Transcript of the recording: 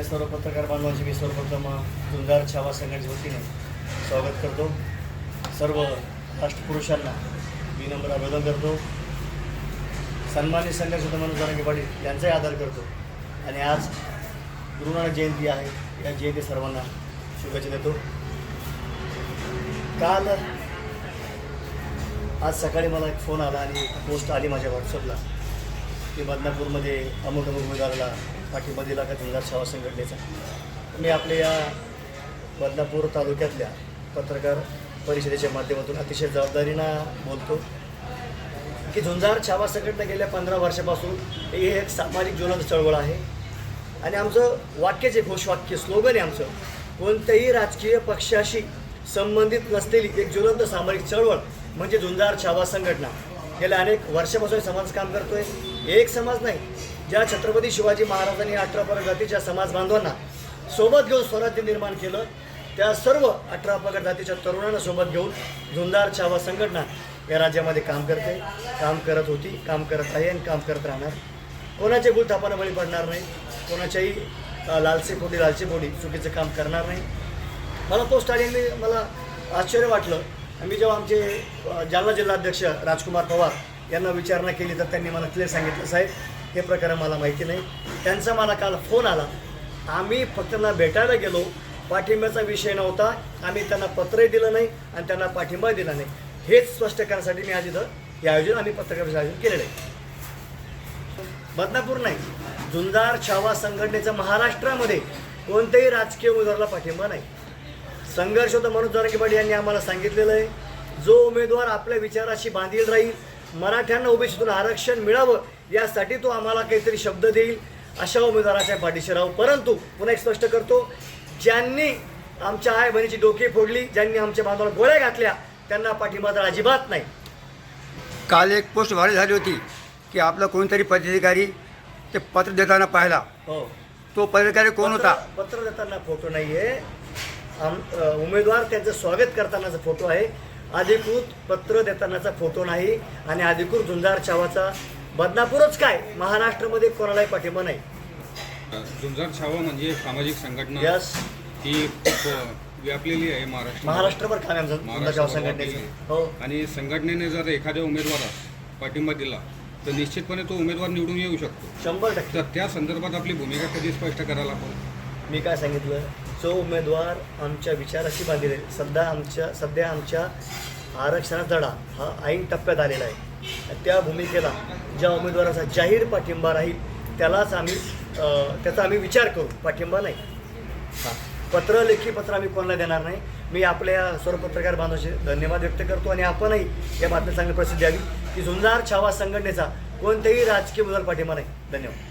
आपल्या सर्व पत्रकार बांधवांचे मी सर्वप्रथम झुंजार छावा संघाच्या वतीने स्वागत करतो. सर्व राष्ट्रपुरुषांना मी नम्र अभिवादन करतो. सन्मानित संघर्ष मनोज जरांगे पाटील यांचाही आदर करतो. आणि आज गुरुनानक जयंती आहे. या जयंती सर्वांना शुभेच्छा देतो. काल आज सकाळी मला एक फोन आला आणि पोस्ट आली माझ्या व्हॉट्सअपला. की बदनापूरमध्ये अमुक अमुक उमेदवाराला पाठिंबा दिला का झुंजार छावा संघटनेचा. मी आपल्या या बदनापूर तालुक्यातल्या पत्रकार परिषदेच्या माध्यमातून अतिशय जबाबदारीनं बोलतो की झुंजार छावा संघटना गेल्या पंधरा वर्षापासून ही एक सामाजिक ज्वलंत चळवळ आहे. आणि आमचं वाक्य जे घोषवाक्य स्लोगन आहे आमचं कोणत्याही राजकीय पक्षाशी संबंधित नसलेली एक ज्वलंत सामाजिक चळवळ म्हणजे झुंजार छावा संघटना. गेल्या अनेक वर्षापासून समाज काम करतोय. एक समाज नाही ज्या छत्रपती शिवाजी महाराजांनी अठरा पगड जातीच्या समाज बांधवांना सोबत घेऊन स्वराज्य निर्माण केलं त्या सर्व अठरा पगड जातीच्या तरुणांना सोबत घेऊन झुंदार छावा संघटना या राज्यामध्ये काम करते. काम करत होती काम करत आहे आणि काम करत राहणार. कोणाच्या गुलथापानं बळी पडणार नाही कोणाच्याही लालसे पोटी लालचे पोटी चुकीचं काम करणार नाही. मला पोस्ट आली आणि मला आश्चर्य वाटलं. मी जेव्हा आमचे जालना जिल्हाध्यक्ष राजकुमार पवार यांना विचारणा केली तर त्यांनी मला क्लिअर सांगितलं साहेब हे प्रकरण मला माहिती नाही. त्यांचा मला काल फोन आला. आम्ही फक्त त्यांना भेटायला गेलो. पाठिंब्याचा विषय नव्हता. आम्ही त्यांना पत्रही दिलं नाही आणि त्यांना पाठिंबा दिला नाही. हेच स्पष्ट करण्यासाठी मी आज इथं हे आयोजन आम्ही पत्रकार आयोजन केलेलं आहे. बदनापूर नाही. झुंजार छावा संघटनेचं महाराष्ट्रामध्ये कोणत्याही राजकीय उमेदवाराला पाठिंबा नाही. संघर्ष होता. मनोज जरांगे पाटील यांनी आम्हाला सांगितलेलं आहे. जो उमेदवार आपल्या विचाराशी बांधील राहील मराठ्यांना ओबीसीतून आरक्षण मिळावं यासाठी तो आम्हाला काहीतरी शब्द देईल अशा उमेदवाराच्या पाठीशी राहू. परंतु पुन्हा एक स्पष्ट करतो ज्यांनी आमच्या आई बहिणीची डोके फोडली ज्यांनी आमच्या बांधवाला गोळ्या घातल्या त्यांना पाठिंबा तर अजिबात नाही. काल एक पोस्ट व्हायरल झाली होती की आपलं कोणतरी पदाधिकारी ते पत्र देताना पाहिला. हो. तो पदाधिकारी कोण होता? पत्र पत्र देताना फोटो नाही आहे आम उमेदवार त्यांचं स्वागत करतानाचा फोटो आहे. अधिकृत पत्र देतानाचा फोटो नाही आणि अधिकृत झुंजार छावाचा बदनापूरच काय? महाराष्ट्रामध्ये कोणालाही पाठिंबा नाही. झुंजार छावा म्हणजे सामाजिक संघटना यस ही खूप व्यापलेली आहे महाराष्ट्र महाराष्ट्रभर काम आहे आमचं झुंजार छावा संघटनेचं. हो. आणि संघटनेने जर एखाद्या उमेदवारास पाठिंबा दिला तर निश्चितपणे तो उमेदवार निवडून येऊ शकतो. शंभर टक्के. तर त्या संदर्भात आपली भूमिका कधी स्पष्ट करायला हवी? मी काय सांगितलं? जो उमेदवार आमच्या विचाराशी बांधील आहे सध्या आमच्या सध्या आमच्या आरक्षणाचा धडा हा ऐन टप्प्यात आलेला आहे. त्या भूमिकेला ज्या उमेदवाराचा जाहीर पाठिंबा राहील त्यालाच आम्ही त्याचा आम्ही विचार करू. पाठिंबा नाही. हां. पत्र लेखी पत्र आम्ही कोणाला देणार नाही. मी आपल्या सर्व पत्रकार बांधवाचे धन्यवाद व्यक्त करतो आणि आपणही या बातमी चांगली प्रसिद्धी द्यावी. की झुंजार छावा संघटनेचा कोणत्याही राजकीय उमेदवार पाठिंबा नाही. धन्यवाद.